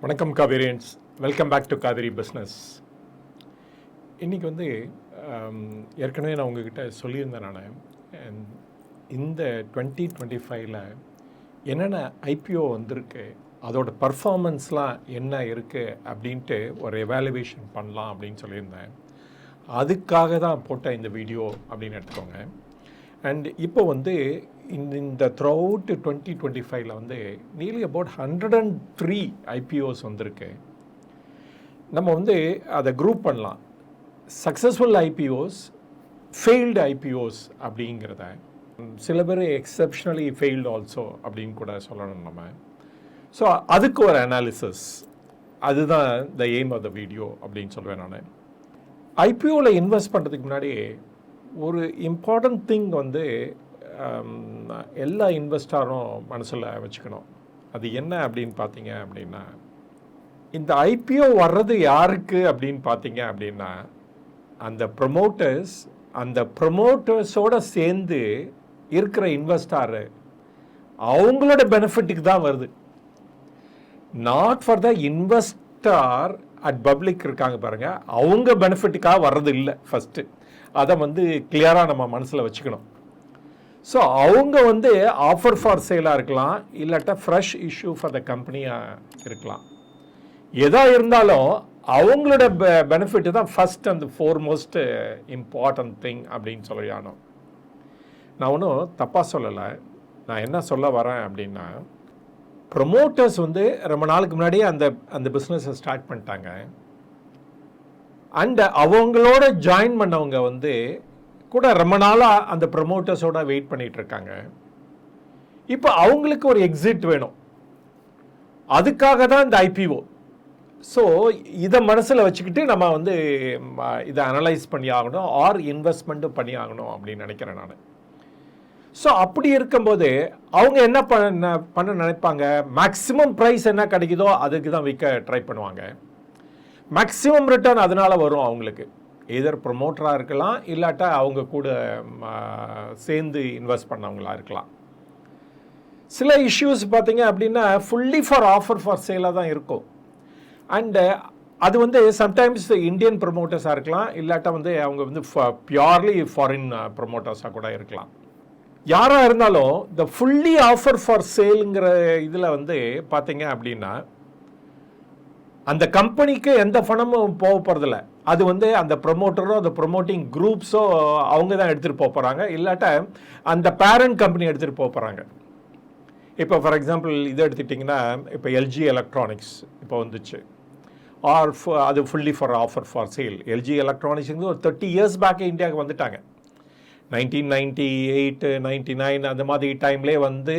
வணக்கம் Kaverians. Welcome back to Kaveri business இன்றைக்கி வந்து ஏற்கனவே நான் உங்ககிட்ட சொல்லியிருந்தேன் நான். இந்த டுவெண்ட்டி டுவெண்ட்டி ஃபைவ்ல என்னென்ன ஐபிஓ வந்திருக்கு அதோட பர்ஃபார்மன்ஸ்லாம் என்ன இருக்குது அப்படின்ட்டு ஒரு எவாலுவேஷன் பண்ணலாம் அப்படின்னு சொல்லியிருந்தேன். அதுக்காக தான் போட்ட இந்த வீடியோ அப்படின்னு எடுத்துக்கோங்க. அண்ட் இப்போ வந்து இந்த இந்த த்ரூ அவுட் டுவெண்ட்டி டுவெண்ட்டி ஃபைவ்ல வந்து nearly about hundred and three IPOs வந்திருக்கு. நம்ம வந்து அதை குரூப் பண்ணலாம். சக்ஸஸ்ஃபுல் ஐபிஓஸ் ஃபெயில்டு ஐபிஓஸ் அப்படிங்கிறத. சில பேர் எக்ஸப்ஷனலி ஃபெயில்டு ஆல்சோ அப்படின்னு கூட சொல்லணும் நம்ம. ஸோ அதுக்கு ஒரு அனாலிசிஸ் அதுதான் the aim of the video அப்படின்னு சொல்லுவேன் நான். ஐபிஓவில் இன்வெஸ்ட் பண்ணுறதுக்கு முன்னாடி ஒரு இம்பார்ட்டன்ட் திங் வந்து எல்லா இன்வெஸ்டாரும் மனசில் வச்சுக்கணும். அது என்ன அப்படின்னு பார்த்தீங்க அப்படின்னா இந்த ஐபிஓ வர்றது யாருக்கு அப்படின்னு பார்த்தீங்க அப்படின்னா அந்த ப்ரொமோட்டர்ஸ் அந்த ப்ரொமோட்டர்ஸோடு சேர்ந்து இருக்கிற இன்வெஸ்டாரு அவங்களோட பெனிஃபிட்டுக்கு தான் வருது. Not for the investor at public இருக்காங்க பாருங்கள் அவங்க பெனிஃபிட்டுக்காக வர்றது இல்லை ஃபஸ்ட்டு அதை வந்து கிளியராக நம்ம மனசில் வச்சுக்கணும். ஸோ அவங்க வந்து ஆஃபர் ஃபார் சேலாக இருக்கலாம் இல்லாட்டா ஃப்ரெஷ் இஷ்யூ ஃபார் த கம்பெனியாக இருக்கலாம். எதாக இருந்தாலும் அவங்களோட பெ பெனிஃபிட்டு தான் first and foremost important thing அப்படின்னு சொல்லியானோம் நான் ஒன்றும் தப்பாக சொல்லலை. நான் என்ன சொல்ல வரேன் அப்படின்னா ப்ரொமோட்டர்ஸ் வந்து ரொம்ப நாளுக்கு முன்னாடியே அந்த அந்த பிஸ்னஸை ஸ்டார்ட் பண்ணிட்டாங்க. அண்ட் அவங்களோட ஜாயின் பண்ணவங்க வந்து கூட ரொம்ப நாளாக அந்த ப்ரொமோட்டர்ஸோட வெயிட் பண்ணிகிட்டு இருக்காங்க இப்போ அவங்களுக்கு ஒரு எக்ஸிட் வேணும். அதுக்காக தான் இந்த ஐபிஓ ஸோ இதை மனசில் வச்சுக்கிட்டு நம்ம வந்து இதை அனலைஸ் பண்ணி ஆகணும். ஆர் இன்வெஸ்ட்மெண்ட்டும் பண்ணி ஆகணும் அப்படின்னு நினைக்கிறேன் நான். ஸோ அப்படி இருக்கும்போது அவங்க என்ன பண்ண பண்ண நினைப்பாங்க? மேக்ஸிமம் ப்ரைஸ் என்ன கிடைக்குதோ அதுக்கு தான் விற்க ட்ரை பண்ணுவாங்க. மேக்ஸிமம் ரிட்டர்ன் அதனால் வரும் அவங்களுக்கு. எதர் ப்ரொமோட்டராக இருக்கலாம் இல்லாட்டா அவங்க கூட சேர்ந்து இன்வெஸ்ட் பண்ணவங்களா இருக்கலாம். சில இஷ்யூஸ் பார்த்தீங்க அப்படின்னா ஃபுல்லி ஃபார் ஆஃபர் ஃபார் சேலாக தான் இருக்கும். அண்டு அது வந்து சம்டைம்ஸ் இந்தியன் ப்ரொமோட்டர்ஸாக இருக்கலாம் இல்லாட்டா வந்து அவங்க வந்து பியோர்லி ஃபாரின் ப்ரொமோட்டர்ஸாக கூட இருக்கலாம். யாராக இருந்தாலும் இந்த ஃபுல்லி ஆஃபர் ஃபார் சேலுங்கிற இதில் வந்து பார்த்தீங்க அப்படின்னா அந்த கம்பெனிக்கு எந்த பணமும் போக போகிறதில்ல அது வந்து அந்த ப்ரொமோட்டரோ அந்த ப்ரொமோட்டிங் குரூப்ஸோ அவங்க தான் எடுத்துகிட்டு போக போகிறாங்க இல்லாட்ட அந்த பேரண்ட் கம்பெனி எடுத்துகிட்டு போக போகிறாங்க இப்போ ஃபார் எக்ஸாம்பிள் இது எடுத்துக்கிட்டிங்கன்னா இப்போ எல்ஜி எலக்ட்ரானிக்ஸ் இப்போ வந்துச்சு. ஆர் அது fully for offer for sale LG Electronics ஒரு தேர்ட்டி இயர்ஸ் பேக்கே இந்தியாவுக்கு வந்துட்டாங்க. Nineteen ninety eight ninety nine அந்த மாதிரி டைம்லேயே வந்து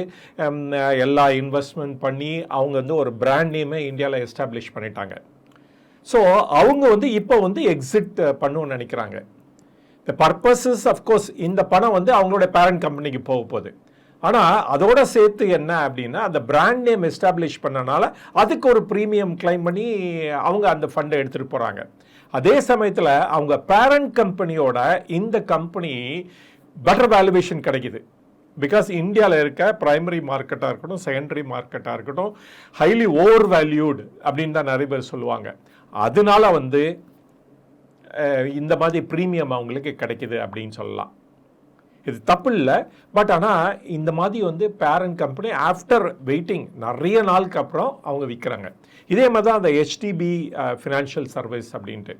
எல்லா இன்வெஸ்ட்மெண்ட் பண்ணி அவங்க வந்து ஒரு பிராண்ட் நேமே இந்தியாவில் எஸ்டாப்ளிஷ் பண்ணிட்டாங்க. ஸோ அவங்க வந்து இப்போ வந்து எக்ஸிட் பண்ணுன்னு நினைக்கிறாங்க. த பர்பஸஸ் அஃப்கோர்ஸ் இந்த பணம் வந்து அவங்களோட பேரண்ட் கம்பெனிக்கு போக போகுது. ஆனால் அதோட சேர்த்து என்ன அப்படின்னா அந்த பிராண்ட் நேம் எஸ்டாப்ளிஷ் பண்ணனால அதுக்கு ஒரு ப்ரீமியம் கிளைம் பண்ணி அவங்க அந்த ஃபண்டை எடுத்துகிட்டு போகிறாங்க அதே சமயத்தில் அவங்க பேரண்ட் கம்பெனியோட இந்த கம்பெனி பெட்டர் வேல்யூவேஷன் கிடைக்குது. பிகாஸ் இந்தியாவில் இருக்க ப்ரைமரி மார்க்கெட்டாக இருக்கட்டும் செகண்டரி மார்க்கெட்டாக இருக்கட்டும் ஹைலி ஓவர் வேல்யூடு அப்படின்னு தான் நிறைய பேர் சொல்லுவாங்க. அதனால வந்து இந்த மாதிரி ப்ரீமியம் அவங்களுக்கு கிடைக்குது அப்படின்னு சொல்லலாம். இது தப்பு இல்லை. பட் ஆனால் இந்த மாதிரி வந்து பேரண்ட் கம்பெனி ஆஃப்டர் வெயிட்டிங் நிறைய நாளுக்கு அப்புறம் அவங்க விற்கிறாங்க இதே மாதிரி தான் அந்த ஹெச்டிபி ஃபினான்ஷியல் சர்வீஸ் அப்படின்ட்டு.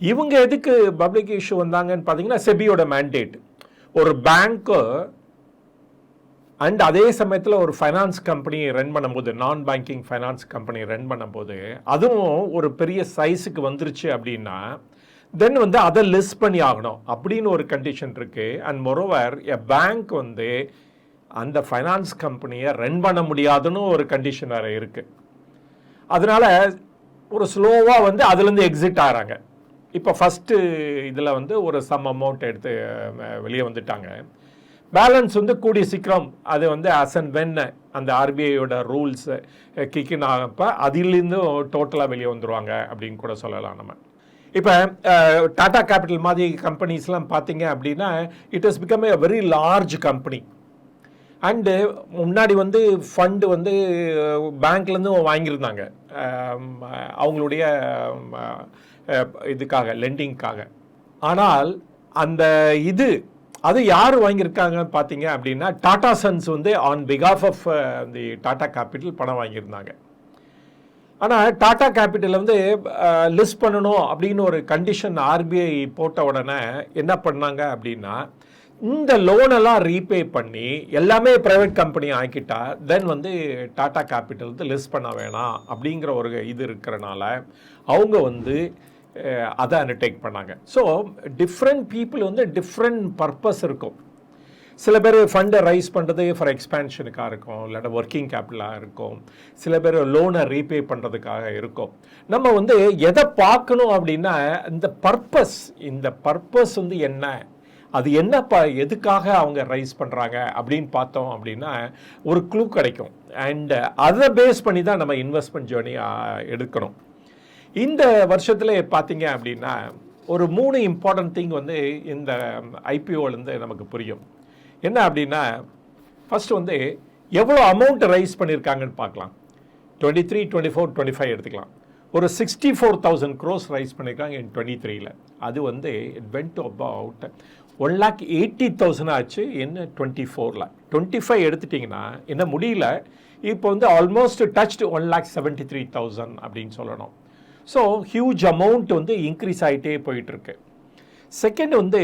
இவங்க எதுக்கு பப்ளிக் இஷ்யூ வந்தாங்கன்னு பார்த்தீங்கன்னா செபியோட மேண்டேட் ஒரு பேங்க்கு அண்ட் அதே சமயத்தில் ஒரு ஃபைனான்ஸ் கம்பெனி ரன் பண்ணும்போது நான் பேங்கிங் ஃபைனான்ஸ் கம்பெனி ரன் பண்ணும்போது அதுவும் ஒரு பெரிய சைஸுக்கு வந்துருச்சு அப்படின்னா தென் வந்து அதை லிஸ்ட் பண்ணி ஆகணும் அப்படின்னு ஒரு கண்டிஷன் இருக்குது அண்ட் மொரோவர் எ பேங்க் வந்து அந்த ஃபைனான்ஸ் கம்பெனியை ரன் பண்ண முடியாதுன்னு ஒரு கண்டிஷன் வேறு இருக்குது அதனால் ஒரு ஸ்லோவாக வந்து அதுலேருந்து எக்ஸிட் ஆகிறாங்க. இப்போ ஃபஸ்ட்டு இதில் வந்து ஒரு சம் அமௌண்ட் எடுத்து வெளியே வந்துட்டாங்க. பேலன்ஸ் வந்து கூடிய சீக்கிரம் அது வந்து அஸ் அண்ட் வென் அந்த ஆர்பிஐயோட ரூல்ஸு கிக்கின் ஆகப்போ அதிலிருந்து டோட்டலாக வெளியே வந்துருவாங்க அப்படின்னு கூட சொல்லலாம் நம்ம. இப்போ டாடா கேபிட்டல் மாதிரி கம்பெனிஸ்லாம் பார்த்தீங்க அப்படின்னா it is become a very large company and முன்னாடி வந்து ஃபண்டு வந்து பேங்க்லேருந்து வாங்கியிருந்தாங்க. அவங்களுடைய இதுக்காக லெண்டிங்க்காக ஆனால் அந்த இது அது யார் வாங்கியிருக்காங்கன்னு பார்த்தீங்க அப்படின்னா டாடா சன்ஸ் வந்து ஆன் பிகாஃப் ஆஃப் தி டாடா கேபிட்டல் பணம் வாங்கியிருந்தாங்க. ஆனால் டாடா கேபிட்டல் வந்து uh, லிஸ்ட் பண்ணணும் அப்படின்னு ஒரு கண்டிஷன் ஆர்பிஐ போட்ட உடனே என்ன பண்ணாங்க அப்படின்னா இந்த லோனெல்லாம் ரீபே பண்ணி எல்லாமே ப்ரைவேட் கம்பெனி ஆக்கிட்டா தென் வந்து டாடா கேபிட்டல் வந்து லிஸ்ட் பண்ண வேணாம் அப்படிங்கிற ஒரு இது இருக்கிறனால அவங்க வந்து அதை அண்டர்டேக் பண்ணாங்க. ஸோ டிஃப்ரெண்ட் பீப்புள் வந்து டிஃப்ரெண்ட் பர்பஸ் இருக்கும். சில பேர் ஃபண்டை ரைஸ் பண்ணுறது ஃபார் எக்ஸ்பேன்ஷனுக்காக இருக்கும் இல்லாட்டா ஒர்க்கிங் கேபிட்டலாக இருக்கும். சில பேர் லோனை ரீபே பண்ணுறதுக்காக இருக்கும். நம்ம வந்து எதை பார்க்கணும் அப்படின்னா இந்த பர்பஸ் இந்த பர்பஸ் வந்து என்ன? அது என்ன ப எதுக்காக அவங்க ரைஸ் பண்ணுறாங்க அப்படின்னு பார்த்தோம் அப்படின்னா ஒரு க்ளூ கிடைக்கும். அண்டு அதை பேஸ் பண்ணி தான் நம்ம இன்வெஸ்ட்மெண்ட் ஜேர்னி எடுக்கணும். இந்த வருஷத்தில் பார்த்தீங்க அப்படின்னா ஒரு மூணு இம்பார்ட்டன்ட் திங் வந்து இந்த ஐபிஓலேருந்து நமக்கு புரியும். என்ன அப்படின்னா ஃபஸ்ட்டு வந்து எவ்வளோ அமௌண்ட் ரைஸ் பண்ணியிருக்காங்கன்னு பார்க்கலாம். Twenty three twenty four twenty five எடுத்துக்கலாம். ஒரு sixty four thousand crores raise பண்ணியிருக்காங்க இன் டுவெண்ட்டி த்ரீயில் அது வந்து it went about one lakh eighty thousand ஆச்சு என்ன டுவெண்ட்டி ஃபோரில் டுவெண்ட்டி ஃபைவ் எடுத்துட்டிங்கன்னா என்ன முடியல? இப்போ வந்து almost touched one lakh seventy three thousand அப்படின்னு சொல்லணும். ஸோ ஹியூஜ் அமௌண்ட் வந்து இன்க்ரீஸ் ஆகிட்டே போயிட்டுருக்கு. செகண்ட் வந்து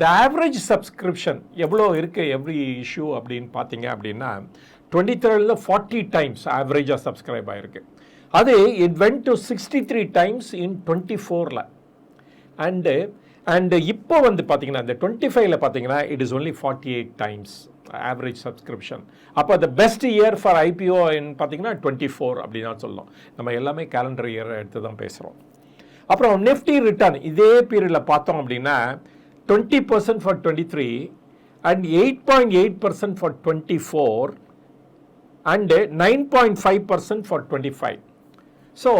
த ஆவரேஜ் சப்ஸ்கிரிப்ஷன் எவ்வளோ இருக்குது எவ்ரி இஷ்யூ அப்படின்னு பார்த்தீங்க அப்படின்னா டுவெண்ட்டி த்ரீல ஃபார்ட்டி டைம்ஸ் ஆவரேஜாக சப்ஸ்கிரைப் ஆகிருக்கு அது it went to sixty three times in twenty ஃபோரில் அண்டு அண்டு இப்போ வந்து பார்த்தீங்கன்னா இந்த டுவெண்ட்டி ஃபைவ்ல பார்த்தீங்கன்னா it is only forty eight times average subscription அப்போ the best year for IPO பார்த்தீங்கன்னா டுவெண்ட்டி ஃபோர் அப்படின்னு தான் சொல்லணும் நம்ம எல்லாமே கேலண்டர் இயர் எடுத்து தான் பேசுகிறோம் அப்புறம் நிஃப்டி ரிட்டர்ன் இதே பீரியடில் பார்த்தோம் அப்படின்னா twenty percent for twenty three and eight point eight percent for twenty four and nine point five percent for twenty five so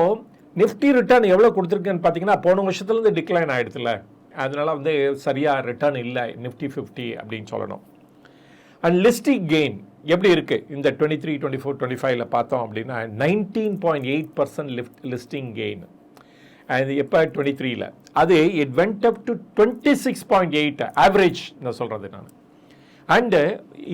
Nifty return எவ்வளோ கொடுத்துருக்குன்னு பார்த்தீங்கன்னா போன வருஷத்துலேருந்து டிக்ளைன் ஆகிடுதுல அதனால வந்து சரியாக ரிட்டர்ன் இல்லை. நிஃப்டி ஃபிஃப்டி அப்படின்னு சொல்லணும். அண்ட் லிஸ்டிங் கெயின் எப்படி இருக்குது இந்த twenty three twenty four twenty ஃபைவ்ல பார்த்தோம் அப்படின்னா nineteen point eight percent lift listing gain அது எப்போ? டுவெண்ட்டி த்ரீல அது it went up to twenty six point eight average நான் சொல்கிறது நான். அண்டு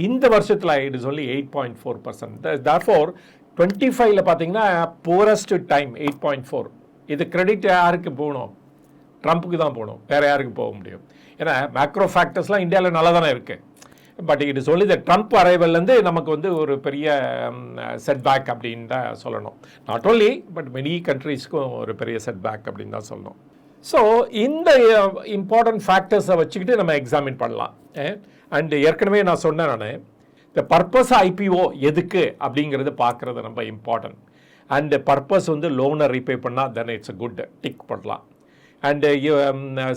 இந்த வருஷத்தில் it is only eight point four percent therefore twenty ஃபைவ்ல பார்த்தீங்கன்னா poorest time eight point four இது கிரெடிட் யாருக்கு போகணும்? ட்ரம்ப்புக்கு தான் போகணும். வேறு யாருக்கு போக முடியும்? ஏன்னா மேக்ரோ ஃபேக்டர்ஸ்லாம் இந்தியாவில் நல்லா தானே இருக்குது but it is only the Trump அரைவல்லேருந்து நமக்கு வந்து ஒரு பெரிய செட்பேக் அப்படின்னு தான் சொல்லணும். நாட் ஓன்லி பட் மெனி கண்ட்ரீஸ்க்கும் ஒரு பெரிய செட்பேக் அப்படின்னு தான் சொல்லணும். ஸோ இந்த இம்பார்ட்டன்ட் ஃபேக்டர்ஸை வச்சுக்கிட்டு நம்ம எக்ஸாமின் பண்ணலாம். அண்ட் ஏற்கனவே நான் சொன்னேன் நான் இந்த பர்பஸ் ஐபிஓ எதுக்கு அப்படிங்கிறது பார்க்குறது ரொம்ப இம்பார்ட்டன்ட் அண்ட் பர்பஸ் வந்து லோனை ரீபே பண்ணால் then it's a good tick பண்ணலாம். அண்டு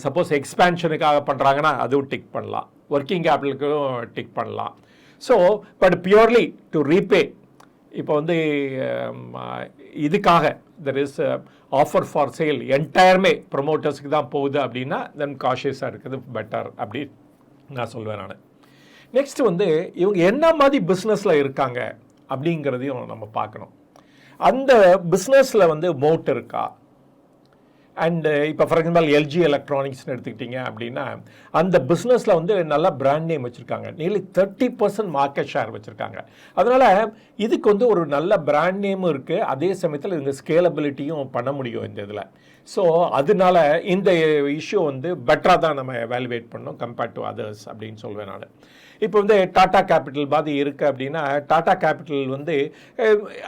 சப்போஸ் எக்ஸ்பேன்ஷனுக்காக பண்ணுறாங்கன்னா அதுவும் டிக் பண்ணலாம். ஒர்க்கிங் கேபிட்டலுக்கும் டிக் பண்ணலாம். So but purely to repay இப்போ வந்து um, இதுக்காக there is offer for sale என்டையர்மே ப்ரொமோட்டர்ஸ்க்கு தான் போகுது அப்படின்னா தென் காஷியஸாக இருக்குது பெட்டர் அப்படி நான் சொல்வேன் நான். நெக்ஸ்ட் வந்து இவங்க என்ன மாதிரி பிஸ்னஸில் இருக்காங்க அப்படிங்கிறதையும் நம்ம பார்க்கணும். அந்த பிஸ்னஸில் வந்து மோட் இருக்கா? அண்டு uh, இப்போ ஃபார் எக்ஸாம்பிள் எல்ஜி எலக்ட்ரானிக்ஸ்னு எடுத்துக்கிட்டிங்க அப்படின்னா அந்த பிஸ்னஸில் வந்து நல்லா பிராண்ட் நேம் வச்சுருக்காங்க. Nearly thirty percent market share வச்சுருக்காங்க. அதனால் இதுக்கு வந்து ஒரு நல்ல பிராண்ட் நேமும் இருக்குது அதே சமயத்தில் இந்த ஸ்கேலபிலிட்டியும் பண்ண முடியும் இந்த இதில். ஸோ அதனால இந்த இஷ்யூ வந்து பெட்டராக தான் நம்ம வேல்யூவேட் பண்ணோம் கம்பேர்ட் டு அதர்ஸ் அப்படின்னு சொல்வேன் நான். இப்போ வந்து டாடா கேபிட்டல் பாதி இருக்குது அப்படின்னா டாடா கேபிட்டல் வந்து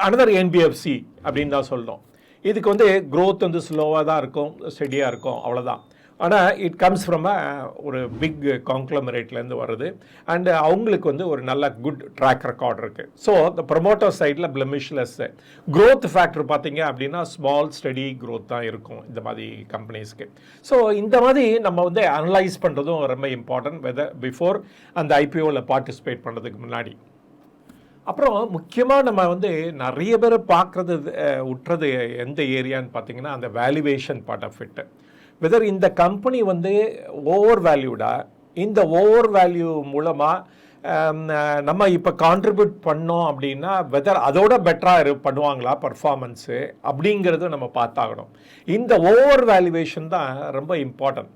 அனதர் என்பிஎஃப்சி அப்படின்னு தான் சொல்கிறோம் இதுக்கு வந்து க்ரோத் வந்து ஸ்லோவாக தான் இருக்கும் ஸ்டெடியாக இருக்கும் அவ்வளோதான் ஆனால் இட் கம்ஸ் ஃப்ரம் அ ஒரு பிக் காங்க்ளமரேட்லேருந்து வருது அண்டு அவங்களுக்கு வந்து ஒரு நல்ல குட் ட்ராக் ரெக்கார்ட் இருக்குது ஸோ இந்த ப்ரொமோட்டர் சைடில் பிளமிஷ்லெஸ் க்ரோத் ஃபேக்டர் பார்த்தீங்க அப்படின்னா ஸ்மால் ஸ்டடி க்ரோத் தான் இருக்கும் இந்த மாதிரி கம்பெனிஸ்க்கு ஸோ இந்த மாதிரி நம்ம வந்து அனலைஸ் பண்ணுறதும் ரொம்ப இம்பார்ட்டன்ட் வெதர் பிஃபோர் அந்த ஐபிஓவில் பார்ட்டிசிபேட் பண்ணுறதுக்கு முன்னாடி. அப்புறம் முக்கியமாக நம்ம வந்து நிறைய பேர் பார்க்குறது உற்றது எந்த ஏரியான்னு பார்த்தீங்கன்னா அந்த valuation part of it whether இந்த கம்பெனி வந்து ஓவர் வேல்யூடா இந்த ஓவர் வேல்யூ மூலமாக நம்ம இப்போ கான்ட்ரிபியூட் பண்ணோம் அப்படின்னா வெதர் அதோட பெட்டராக இரு பண்ணுவாங்களா பர்ஃபார்மன்ஸு அப்படிங்கிறத நம்ம பார்த்தாகணும். இந்த ஓவர் வேல்யூவேஷன் தான் ரொம்ப இம்பார்ட்டன்ட்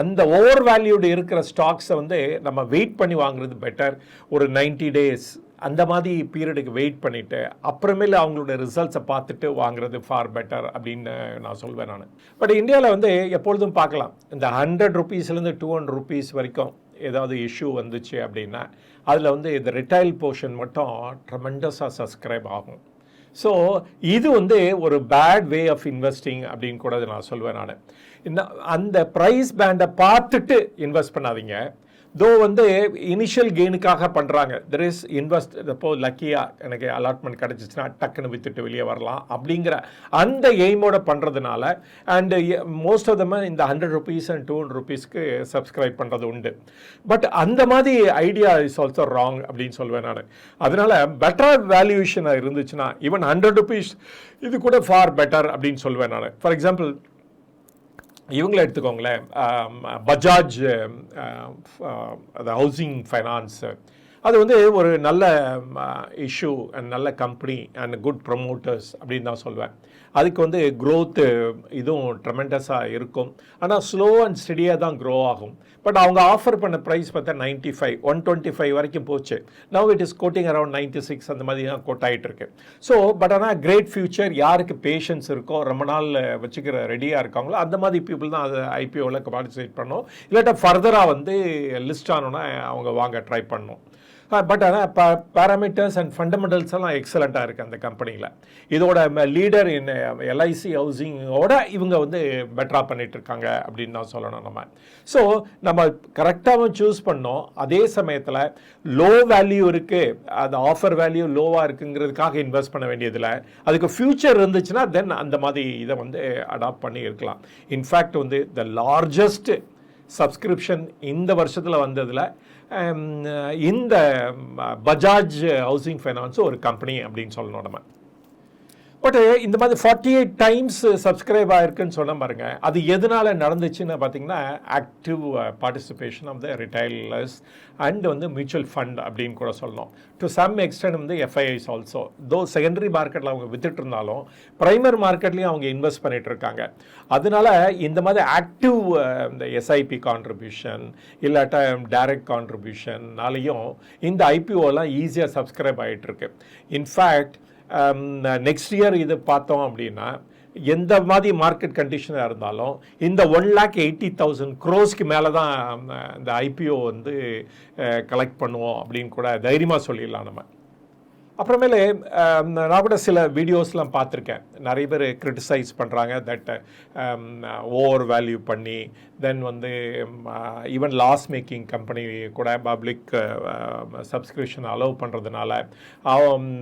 அந்த ஓவர் வேல்யூடு இருக்கிற ஸ்டாக்ஸை வந்து நம்ம வெயிட் பண்ணி வாங்குறது பெட்டர் ஒரு 90 டேஸ் அந்த மாதிரி பீரியடுக்கு வெயிட் பண்ணிவிட்டு அப்புறமேல அவங்களோட ரிசல்ட்ஸை பார்த்துட்டு வாங்குறது ஃபார் பெட்டர் அப்படின்னு நான் சொல்வேன் நான். பட் இந்தியாவில் வந்து எப்பொழுதும் பார்க்கலாம். இந்த ஹண்ட்ரட் ருபீஸ்லேருந்து டூ ஹண்ட்ரட் ருபீஸ் வரைக்கும் ஏதாவது இஷ்யூ வந்துச்சு அப்படின்னா அதில் வந்து இந்த ரிட்டைல் போர்ஷன் மட்டும் ட்ரமெண்டஸாக சப்ஸ்கிரைப் ஆகும். ஸோ இது வந்து ஒரு பேட் வே ஆஃப் இன்வெஸ்டிங் அப்படின்னு கூட நான் சொல்வேன் நான். அந்த ப்ரைஸ் பேண்டை பார்த்துட்டு இன்வெஸ்ட் பண்ணாதீங்க. தோ வந்து இனிஷியல் கெயினுக்காக பண்ணுறாங்க தெர் இஸ் இன்வெஸ்ட் இப்போ லக்கியாக எனக்கு அலாட்மெண்ட் கிடச்சிச்சின்னா டக்குன்னு வித்துட்டு வெளியே வரலாம் அப்படிங்கிற அந்த எய்மோட பண்ணுறதுனால அண்டு மோஸ்ட் ஆஃப் தம் இந்த hundred rupees and two hundred ருபீஸ்க்கு சப்ஸ்கிரைப் பண்ணுறது உண்டு. பட் அந்த மாதிரி ஐடியா இஸ் ஆல்சோ ராங் அப்படின்னு சொல்லுவேன் நான். அதனால் பெட்டர் வேல்யூஷன் இருந்துச்சுன்னா ஈவன் ஹண்ட்ரட் ருபீஸ் இது கூட ஃபார் பெட்டர் அப்படின்னு சொல்லுவேன் நான். ஃபார் எக்ஸாம்பிள் இவங்களை எடுத்துக்கோங்களேன் பஜாஜ் அது ஹவுசிங் ஃபைனான்ஸு அது வந்து ஒரு நல்ல இஷ்யூ அண்ட் நல்ல கம்பெனி அண்ட் குட் ப்ரமோட்டர்ஸ் அப்படின்னு தான் சொல்வேன். அதுக்கு வந்து க்ரோத்து இதுவும் ட்ரெமெண்டஸாக இருக்கும். ஆனால் ஸ்லோ அண்ட் ஸ்டெடியாக தான் க்ரோ ஆகும். பட் அவங்க ஆஃபர் பண்ண ப்ரைஸ் பார்த்தா ninety five one twenty five வரைக்கும் போச்சு. Now it is quoting around ninety six அந்த மாதிரி தான் கோட் ஆகிட்டு இருக்கு. ஸோ பட் ஆனால் கிரேட் ஃபியூச்சர் யாருக்கு பேஷன்ஸ் இருக்கோ ரொம்ப நாள் வச்சுக்கிற ரெடியாக இருக்காங்களோ அந்த மாதிரி பீப்புள் தான் அதை ஐபிஓவில் பார்ட்டிசிபேட் பண்ணோம். இல்லாட்டா ஃபர்தராக வந்து லிஸ்ட் ஆனோன்னா அவங்க வாங்க ட்ரை பண்ணணும் பட் ஆனால் ப பேராமீட்டர்ஸ் அண்ட் ஃபண்டமெண்டல்ஸ் எல்லாம் எக்ஸலண்ட்டாக இருக்குது அந்த கம்பெனியில் இதோட லீடர் இன் எல்ஐசி ஹவுசிங்கோட இவங்க வந்து பெட்டராக பண்ணிகிட்ருக்காங்க இருக்காங்க அப்படின்னு தான் சொல்லணும் நம்ம. ஸோ நம்ம கரெக்டாகவும் சூஸ் பண்ணோம். அதே சமயத்தில் லோ வேல்யூ இருக்குது அது ஆஃபர் வேல்யூ லோவாக இருக்குங்கிறதுக்காக இன்வெஸ்ட் பண்ண வேண்டியதில்லை. அதுக்கு ஃப்யூச்சர் இருந்துச்சுன்னா தென் அந்த மாதிரி இதை வந்து அடாப்ட் பண்ணி இருக்கலாம். இன்ஃபேக்ட் வந்து த லார்ஜஸ்ட் சப்ஸ்கிரிப்ஷன் இந்த வருஷத்தில் வந்ததில் இந்த பஜாஜ் ஹவுசிங் ஃபைனான்ஸ் ஒரு கம்பெனி அப்படின்னு சொல்லணும் நம்ம. பட் uh, இந்த மாதிரி ஃபார்ட்டி எயிட் டைம்ஸ் சப்ஸ்கிரைப் ஆயிருக்குன்னு சொன்ன பாருங்க. அது எதனால நடந்துச்சுன்னு பார்த்தீங்கன்னா active participation of the retailers and வந்து மியூச்சுவல் ஃபண்ட் அப்படின்னு கூட சொல்லணும். டு சம் எக்ஸ்டென்ட் வந்து எஃப்ஐஐஸ் ஆல்சோ தோ செகண்டரி மார்க்கெட்டில் அவங்க வித்துட்டு இருந்தாலும் பிரைமர் மார்க்கெட்லேயும் அவங்க இன்வெஸ்ட் பண்ணிட்டு இருக்காங்க அதனால இந்த மாதிரி ஆக்டிவ் uh, இந்த எஸ்ஐபி கான்ட்ரிபியூஷன் இல்லாட்டா டைரக்ட் கான்ட்ரிபியூஷன்னாலையும் இந்த ஐபிஓலாம் ஈஸியாக சப்ஸ்கிரைப் ஆகிட்டு இருக்கு இன்ஃபேக்ட் Um, நெக்ஸ்ட் இயர் இது பார்த்தோம் அப்படின்னா எந்த மாதிரி மார்க்கெட் கண்டிஷனாக இருந்தாலும் இந்த ஒன் லேக் எயிட்டி தௌசண்ட் க்ரோஸ்க்கு மேலே தான் இந்த ஐபிஓ வந்து uh, கலெக்ட் பண்ணுவோம் அப்படின்னு கூட தைரியமாக சொல்லிடலாம் நம்ம. அப்புறமேலே நான் கூட சில வீடியோஸ்லாம் பார்த்துருக்கேன். நிறைய பேர் கிரிட்டிசைஸ் பண்ணுறாங்க தட் ஓவர் வேல்யூ பண்ணி தென் வந்து ஈவன் லாஸ் மேக்கிங் கம்பெனி கூட பப்ளிக் சப்ஸ்கிரிப்ஷன் அலோவ் பண்ணுறதுனால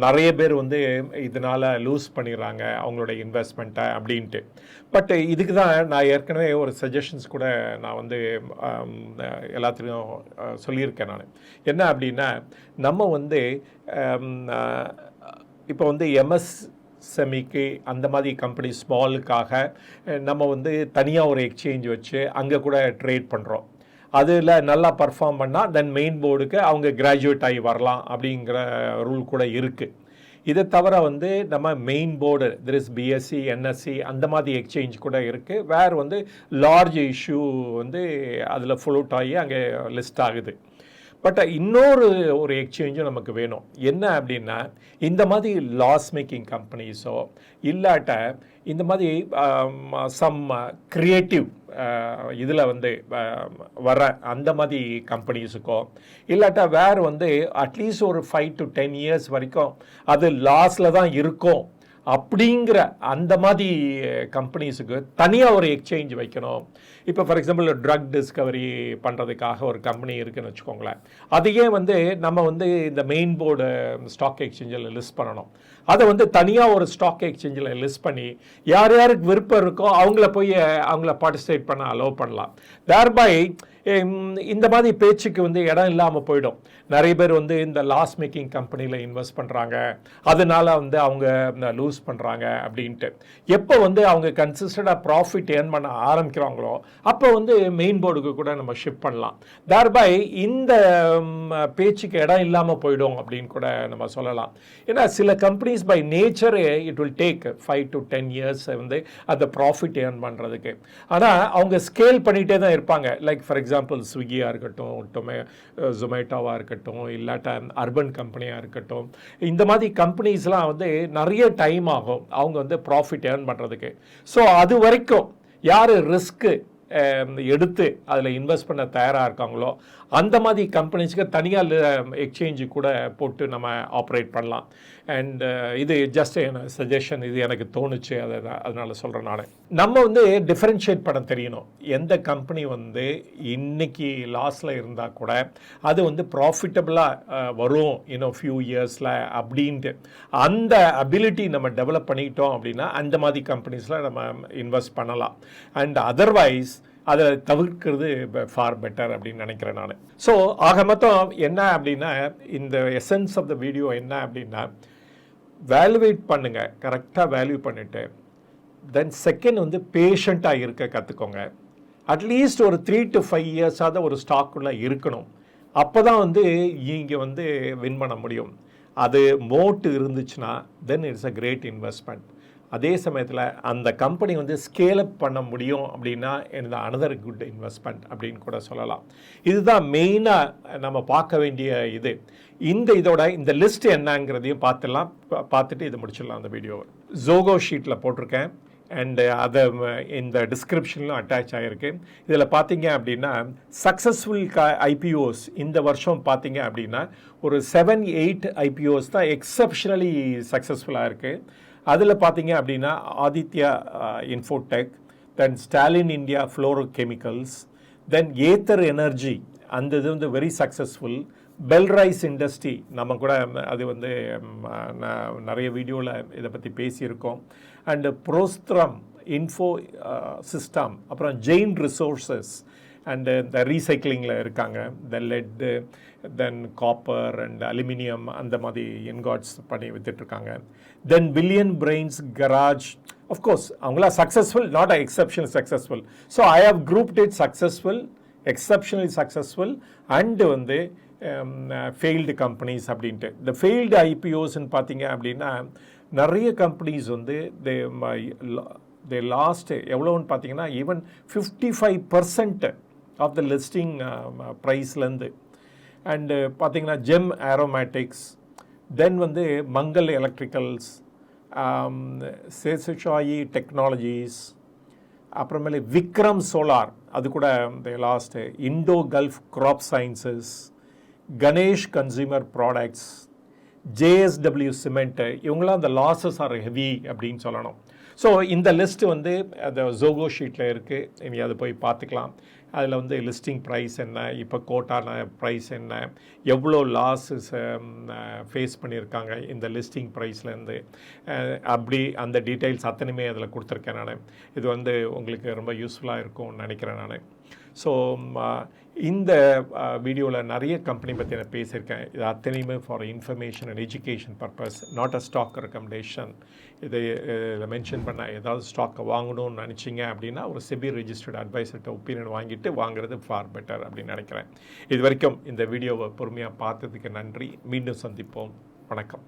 நிறைய பேர் வந்து இதனால் லூஸ் பண்ணிடுறாங்க அவங்களோட இன்வெஸ்ட்மெண்ட்டை அப்படின்ட்டு. பட் இதுக்கு தான் நான் ஏற்கனவே ஒரு சஜஷன்ஸ் கூட நான் வந்து எல்லாத்துலேயும் சொல்லியிருக்கேன் நான். என்ன அப்படின்னா நம்ம வந்து Um, uh, இப்போ வந்து எம்எஸ் செமிக்கு அந்த மாதிரி கம்பெனி ஸ்மாலுக்காக நம்ம வந்து தனியாக ஒரு எக்ஸ்சேஞ்ச் வச்சு அங்கே கூட ட்ரேட் பண்ணுறோம் அதில் நல்லா பர்ஃபார்ம் பண்ணால் தென் மெயின் போர்டுக்கு அவங்க கிராஜுவேட் ஆகி வரலாம் அப்படிங்கிற ரூல் கூட இருக்குது இதை தவிர வந்து நம்ம main board there is BSE NSE அந்த மாதிரி எக்ஸ்சேஞ்ச் கூட இருக்குது வேறு வந்து லார்ஜ் இஷ்யூ வந்து அதில் ஃப்ளோட் ஆகி அங்கே லிஸ்ட் ஆகுது. பட் uh, இன்னொரு ஒரு எக்ஸ்சேஞ்சும் நமக்கு வேணும். என்ன அப்படின்னா இந்த மாதிரி லாஸ் மேக்கிங் கம்பெனிஸோ இல்லாட்ட இந்த மாதிரி சம் க்ரியேட்டிவ் இதில் வந்து um, வர அந்த மாதிரி கம்பெனிஸுக்கோ இல்லாட்டா வேறு வந்து அட்லீஸ்ட் ஒரு ஃபைவ் டு டென் இயர்ஸ் வரைக்கும் அது லாஸில் தான் இருக்கும். அப்படிங்கிற அந்த மாதிரி கம்பெனிஸுக்கு தனியாக ஒரு எக்ஸ்சேஞ்ச் வைக்கணும். இப்போ ஃபார் எக்ஸாம்பிள் ட்ரக் டிஸ்கவரி பண்ணுறதுக்காக ஒரு கம்பெனி இருக்குதுன்னு வச்சுக்கோங்களேன். அதையே வந்து நம்ம வந்து இந்த மெயின் போர்டு ஸ்டாக் எக்ஸ்சேஞ்சில் லிஸ்ட் பண்ணணும். அதை வந்து தனியாக ஒரு ஸ்டாக் எக்ஸ்சேஞ்சில் லிஸ்ட் பண்ணி யார் யாருக்கு விருப்பம் இருக்கோ அவங்கள போய் அவங்கள பார்ட்டிசிபேட் பண்ண அலோவ் பண்ணலாம். தேர்பை இந்த மாதிரி பேச்சுக்கு வந்து இடம் இல்லாமல் போயிடும். நிறைய பேர் வந்து இந்த லாஸ் மேக்கிங் கம்பெனியில் இன்வெஸ்ட் பண்ணுறாங்க அதனால வந்து அவங்க லூஸ் பண்ணுறாங்க அப்படின்ட்டு. எப்போ வந்து அவங்க கன்சிஸ்டடாக ப்ராஃபிட் ஏர்ன் பண்ண ஆரம்பிக்கிறாங்களோ அப்போ வந்து மெயின் போர்டுக்கு கூட நம்ம ஷிஃப்ட் பண்ணலாம். தேர்பை இந்த பேச்சுக்கு இடம் இல்லாமல் போயிடும் அப்படின்னு கூட நம்ம சொல்லலாம். ஏன்னா சில companies by nature it will take five to ten years வந்து அந்த ப்ராஃபிட் ஏர்ன் பண்ணுறதுக்கு ஆனால் அவங்க ஸ்கேல் பண்ணிகிட்டே தான் இருப்பாங்க. லைக் ஃபார் எக்ஸாம்பிள் ஸ்விக்கியாக இருக்கட்டும் டொமே ஜொமேட்டோவாக இருக்கட்டும். இருக்கட்டும் இல்லாட்டா அர்பன் கம்பெனியாக இருக்கட்டும் இந்த மாதிரி கம்பெனிஸ்லாம் வந்து நிறைய டைம் ஆகும் அவங்க வந்து ப்ராஃபிட் ஏர்ன் பண்ணுறதுக்கு ஸோ அது வரைக்கும் யார் ரிஸ்க்கு எடுத்து அதில் இன்வெஸ்ட் பண்ண தயாராக இருக்காங்களோ அந்த மாதிரி கம்பெனிஸ்க்கு தனியாக எக்ஸ்சேஞ்சு கூட போட்டு நம்ம ஆப்ரேட் பண்ணலாம். அண்ட் இது ஜஸ்ட் சஜஷன் இது எனக்கு தோணுச்சு அதை நான் சொல்கிறேன் நான். நம்ம வந்து டிஃப்ரென்ஷியேட் பண்ண தெரியணும். எந்த கம்பெனி வந்து இன்னைக்கு லாஸில் இருந்தால் கூட அது வந்து ப்ராஃபிட்டபுளாக வரும். இன்னும் ஃபியூ இயர்ஸில் அப்படின்ட்டு. அந்த அபிலிட்டி நம்ம டெவலப் பண்ணிக்கிட்டோம் அப்படின்னா அந்த மாதிரி கம்பெனிஸில் நம்ம இன்வெஸ்ட் பண்ணலாம். அண்ட் அதர்வைஸ் அதை தவிர்க்கிறது ஃபார் பெட்டர் அப்படின்னு நினைக்கிறேன் நான். ஸோ ஆக மொத்தம் என்ன அப்படின்னா இந்த எசன்ஸ் ஆஃப் த வீடியோ என்ன அப்படின்னா வேல்யூவேட் பண்ணுங்கள் கரெக்டாக வேல்யூ பண்ணிவிட்டு தென் செகண்ட் வந்து பேஷண்ட்டாக இருக்க கற்றுக்கோங்க அட்லீஸ்ட் ஒரு த்ரீ டு ஃபைவ் இயர்ஸாவது ஒரு ஸ்டாக்குள்ளே இருக்கணும். அப்போ தான் வந்து இங்கே வந்து வின் பண்ண முடியும். அது மோட்டு இருந்துச்சுன்னா then it's a great investment அதே சமயத்தில் அந்த கம்பெனி வந்து ஸ்கேல் அப் பண்ண முடியும் அப்படின்னா எனது அனதர் குட் இன்வெஸ்ட்மெண்ட் அப்படின்னு கூட சொல்லலாம். இதுதான் மெயினாக நம்ம பார்க்க வேண்டிய இது. இந்த இதோட இந்த லிஸ்ட் என்னங்கிறதையும் பார்த்துடலாம். பா- பார்த்துட்டு இது முடிச்சிடலாம் அந்த வீடியோவை ஜோகோ ஷீட்டில் போட்டிருக்கேன். அண்டு அதை இந்த டிஸ்கிரிப்ஷன்லும் அட்டாச் ஆகிருக்கு இதில் பார்த்தீங்க அப்படின்னா சக்ஸஸ்ஃபுல் க ஐபிஓஸ் இந்த வருஷம் பார்த்தீங்க அப்படின்னா ஒரு செவன் எயிட் ஐபிஓஸ் தான் எக்ஸப்ஷனலி சக்ஸஸ்ஃபுல்லாக இருக்குது அதில் பார்த்தீங்க அப்படின்னா Aditya Infotech then Stallion India Fluorochemicals then Ather Energy அந்த இது வந்து வெரி சக்ஸஸ்ஃபுல் பெல்ரைஸ் இண்டஸ்ட்ரி நம்ம கூட அது வந்து நிறைய வீடியோவில் இதை பற்றி பேசியிருக்கோம். அண்டு ப்ரோஸ்த்ரம் இன்ஃபோ சிஸ்டம் அப்புறம் ஜெயின் ரிசோர்ஸஸ் அண்டு இந்த ரீசைக்ளிங்கில் இருக்காங்க. The lead then copper and aluminium அந்த மாதிரி என்காட்ஸ் பண்ணி வித்துட்ருக்காங்க. Then Billionbrains Garage of course அவங்களா successful not a exceptional successful so I have grouped it successful exceptionally successful and வந்து um, failed companies அப்படின்ட்டு. இந்த ஃபெயில்டு ஐபிஓஸ்ன்னு பார்த்தீங்க அப்படின்னா நிறைய கம்பெனிஸ் வந்து தே தே லாஸ்ட் எவ்வளோன்னு பார்த்தீங்கன்னா even fifty five percent of the listing ப்ரைஸ்லேருந்து and பார்த்தீங்கன்னா ஜெம் ஏரோமேட்டிக்ஸ் தென் வந்து மங்கள் எலக்ட்ரிக்கல்ஸ் சேசுஷாயி டெக்னாலஜிஸ் அப்புறமேலே விக்ரம் சோலார் அது கூட lost Indo Gulf Crop Sciences Ganesh Consumer Products JSW cement இவங்களாம் அந்த லாஸஸ் ஆர் ஹெவி அப்படின்னு சொல்லணும். ஸோ இந்த லிஸ்ட் வந்து அந்த ஜோகோ ஷீட்டில் இருக்குது இனி அதை போய் பார்த்துக்கலாம். அதில் வந்து லிஸ்டிங் ப்ரைஸ் என்ன? இப்போ கோட்டான ப்ரைஸ் என்ன? எவ்வளோ லாஸஸ் ஃபேஸ் பண்ணியிருக்காங்க இந்த லிஸ்டிங் ப்ரைஸ்லேருந்து அப்படி அந்த டீட்டெயில்ஸ் அத்தனையுமே அதில் கொடுத்துருக்கேன் நான். இது வந்து உங்களுக்கு ரொம்ப யூஸ்ஃபுல்லாக இருக்கும்னு நினைக்கிறேன் நான். ஸோ இந்த வீடியோவில் நிறைய கம்பெனி பற்றி நான் பேசியிருக்கேன். இது அத்தனையுமே for information and education purpose not a stock recommendation இதை இதில் மென்ஷன் பண்ண ஏதாவது ஸ்டாக்கை வாங்கணும்னு நினச்சிங்க அப்படின்னா ஒரு செபி ரிஜிஸ்டர்ட் அட்வைசர்கிட்ட ஒப்பீனியன் வாங்கிட்டு வாங்குறது ஃபார் பெட்டர் அப்படின்னு நினைக்கிறேன். இது வரைக்கும் இந்த வீடியோவை பொறுமையாக பார்த்ததுக்கு நன்றி. மீண்டும் சந்திப்போம். வணக்கம்.